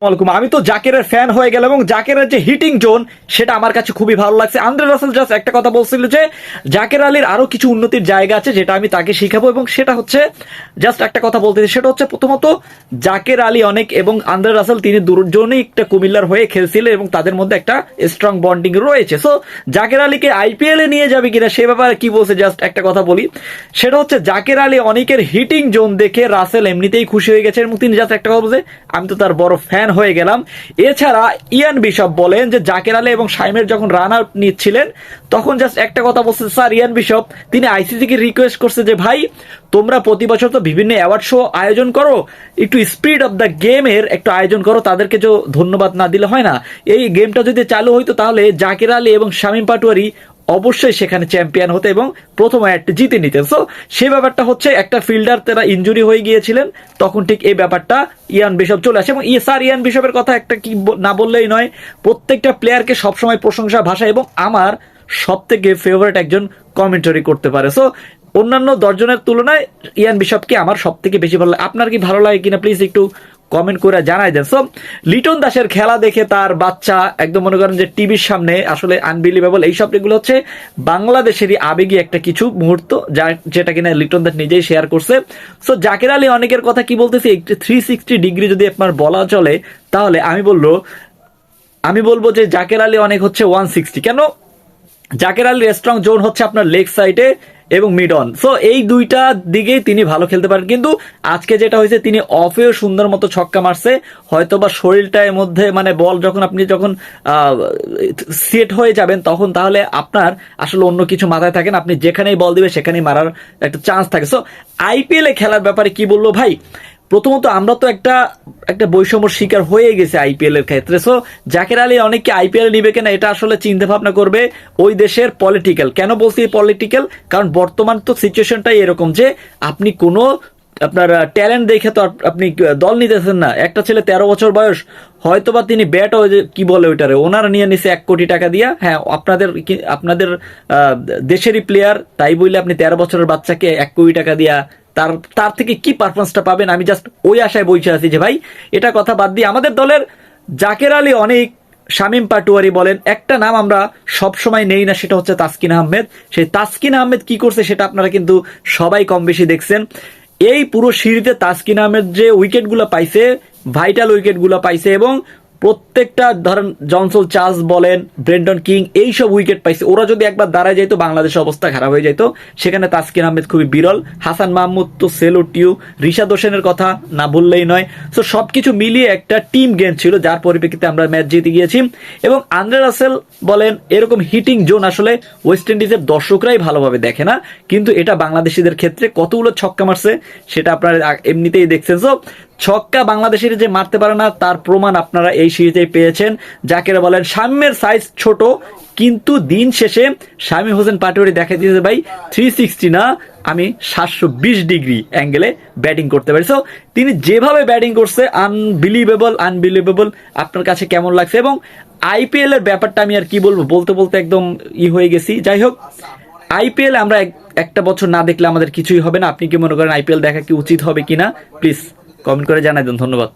আমি তো জাকেরের ফ্যান হয়ে গেলাম এবং জাকেরের যে হিটিং জোন সেটা আমার কাছে খুবই ভালো লাগছে। আন্দ্রে রাসেল জাস্ট একটা কথা বলছিল যে, জাকের আলীর আরও কিছু উন্নতির জায়গা আছে যেটা আমি তাকে শিখাবো এবং সেটা হচ্ছে জাস্ট একটা কথা বলতে সেটা হচ্ছে প্রথমত, জাকের আলী অনেক এবং আন্দ্রে রাসেল তিনি দুজনেই একটা কুমিল্লার হয়ে খেলছিলেন এবং তাদের মধ্যে একটা স্ট্রং বন্ডিং রয়েছে। সো জাকের আলীকে আইপিএল এ নিয়ে যাবে কিনা সে ব্যাপারে কি বলছে? জাস্ট একটা কথা বলি। সেটা হচ্ছে, জাকের আলী অনেকের হিটিং জোন দেখে রাসেল এমনিতেই খুশি হয়ে গেছে এবং তিনি জাস্ট একটা কথা বলছে, আমি তো তার বড় ফ্যান হয়ে গেলাম। এছাড়া ইয়ান বিশপ বলেন যে জাকের আলী এবং সাইমের যখন রান আউট নিচ্ছিলেন, তখন জাস্ট একটা কথা বলছে, স্যার, ইয়ান বিশপ, তিনি আইসিসিকে রিকোয়েস্ট করছে যে, ভাই, তোমরা প্রতি বছর তো বিভিন্ন অ্যাওয়ার্ড শো আয়োজন করো, একটু স্পিড অফ দ্য গেমের একটু আয়োজন করো, তাদেরকে যে ধন্যবাদ না দিলে হয় না। এই গেমটা যদি চালু হইতো তাহলে জাকির আলী এবং শামীম পাটোয়ারি অবশ্যই সেখানে চ্যাম্পিয়ন হতে এবং প্রথম অ্যাডটি জিতে নিতেন। সো সেই ব্যাপারটা হচ্ছে একটা ফিল্ডার তারা ইঞ্জুরি হয়ে গিয়েছিলেন, তখন ঠিক এই ব্যাপারটা ইয়ান বিশপ চলে আসে এবং ই স্যার, ইয়ান বিশপের কথা একটা কি না বললেই নয়, প্রত্যেকটা প্লেয়ারকে সবসময় প্রশংসা, ভাষা এবং আমার সব থেকে ফেভারিট একজন কমেন্টারি করতে পারে। সো অন্যান্য দশজনের তুলনায় ইয়ান বিশপকে আমার সব থেকে বেশি ভালো লাগে? আপনার কি ভালো লাগে কিনা প্লিজ একটু কমেন্ট করে জানাই দেন। সো লিটন দাসের খেলা দেখে তার বাচ্চা একদম মনে করেন যে টিভির সামনে আসলে আনবিলিভেবল এইসব এগুলো হচ্ছে বাংলাদেশেরই আবেগী একটা কিছু মুহূর্ত যা যেটা কিনা লিটন দাস নিজেই শেয়ার করছে। সো জাকির আলী অনেকের কথা কি বলতেছি? থ্রি সিক্সটি ডিগ্রি যদি আপনার বলা চলে, তাহলে আমি বলব আমি বলব যে জাকের আলী অনেক হচ্ছে ওয়ান সিক্সটি কেন? জাকের আলীর স্ট্রং জোন হচ্ছে আপনার লেগ সাইডে এবং মিড অন সো এই দুইটা দিকেই তিনি ভালো খেলতে পারেন। কিন্তু আজকে যেটা হয়েছে, তিনি অফেও সুন্দর মতো ছক্কা মারছে। হয়তো বা শরীরটার মধ্যে মানে বল যখন আপনি যখন সেট হয়ে যাবেন, তখন তাহলে আপনার আসলে অন্য কিছু মাথায় থাকেন আপনি যেখানেই বল দিবে সেখানেই মারার একটা চান্স থাকে। সো আইপিএল এ খেলার ব্যাপারে কি বলল ভাই? প্রথমত আমরা তো একটা একটা বৈষম্যর শিকার হয়ে গেছে আইপিএল এর ক্ষেত্রে। সো জাকের আলী অনেককে আইপিএল নিবে কিনা এটা আসলে চিন্তা ভাবনা করবে ওই দেশের পলিটিক্যাল কেন বলছি পলিটিক্যাল কারণ বর্তমান তো সিচুয়েশনটাই এরকম যে আপনি কোনো আপনার ট্যালেন্ট দেখে তো আপনি দল নিতেছেন না। একটা ছেলে তেরো বছর বয়স হয়তো বা তিনি ব্যাট কি বলে ওইটারে, ওনারা নিয়ে নিছে এক কোটি টাকা দিয়া। হ্যাঁ আপনাদের আপনাদের দেশেরই প্লেয়ার তাই বললে আপনি তেরো বছরের বাচ্চাকে এক কোটি টাকা দিয়া তার তার থেকে কি পারফরমেন্সটা পাবেন আমি জাস্ট ওই আশায় বসে আছি যে ভাই, এটা কথা বাদ দিয়ে আমাদের দলের জাকের আলী অনেক, শামীম পাটুয়ারি বলেন, একটা নাম আমরা সব সময় নেই না, সেটা হচ্ছে তাসকিন আহমেদ। সেই তাসকিন আহমেদ কি করছে সেটা আপনারা কিন্তু সবাই কম বেশি দেখছেন। এই পুরো সিঁড়িতে তাসকিন আহমেদ যে উইকেটগুলো পাইছে ভাইটাল উইকেটগুলো পাইছে এবং প্রত্যেকটা ধরেন জনসল চার্লস বলেন, ব্রেন্ডন কিং, এইসব উইকেট পাইছে। ওরা যদি একবার দাঁড়ায় যাইতো, বাংলাদেশের অবস্থা খারাপ হয়ে যাইতো। সেখানে তাসকিন আহমেদ খুবই বিরল। হাসান মাহমুদ তো সেলুটিউ রিশাদ হোসেনের কথা না বললেই নয়। সো সবকিছু মিলিয়ে একটা টিম গেম ছিল, যার পরিপ্রেক্ষিতে আমরা ম্যাচ জিতে গিয়েছি। এবং আন্দ্রে রাসেল বলেন, এরকম হিটিং জোন আসলে ওয়েস্ট ইন্ডিজের দর্শকরাই ভালোভাবে দেখে না। কিন্তু এটা বাংলাদেশিদের ক্ষেত্রে কতগুলো ছক্কা মারছে, সেটা আপনারা এমনিতেই দেখছেন। সো ছক্কা বাংলাদেশের যে মারতে পারে না, তার প্রমাণ আপনারা এই সিরিজে পেয়েছেন। যাকে বলেন, সাম্যের সাইজ ছোট, কিন্তু দিন শেষে শামীম হোসেন পাটোয়ারি দেখা দিয়েছে ভাই থ্রি সিক্সটি না, আমি সাতশো বিশ ডিগ্রি অ্যাঙ্গেলে ব্যাটিং করতে পারি। সো তিনি যেভাবে ব্যাটিং করছে আনবিলিভেবল আনবিলিভেবল আপনার কাছে কেমন লাগছে? এবং আইপিএল এর ব্যাপারটা আমি আর কি বলব, বলতে বলতে একদম ই হয়ে গেছি। যাই হোক আইপিএল আমরা এক- একটা বছর না দেখলে আমাদের কিছুই হবে না। আপনি কি মনে করেন আইপিএল দেখা কি উচিত হবে কিনা? প্লিজ কমেন্ট করে জানাই দেন ধন্যবাদ।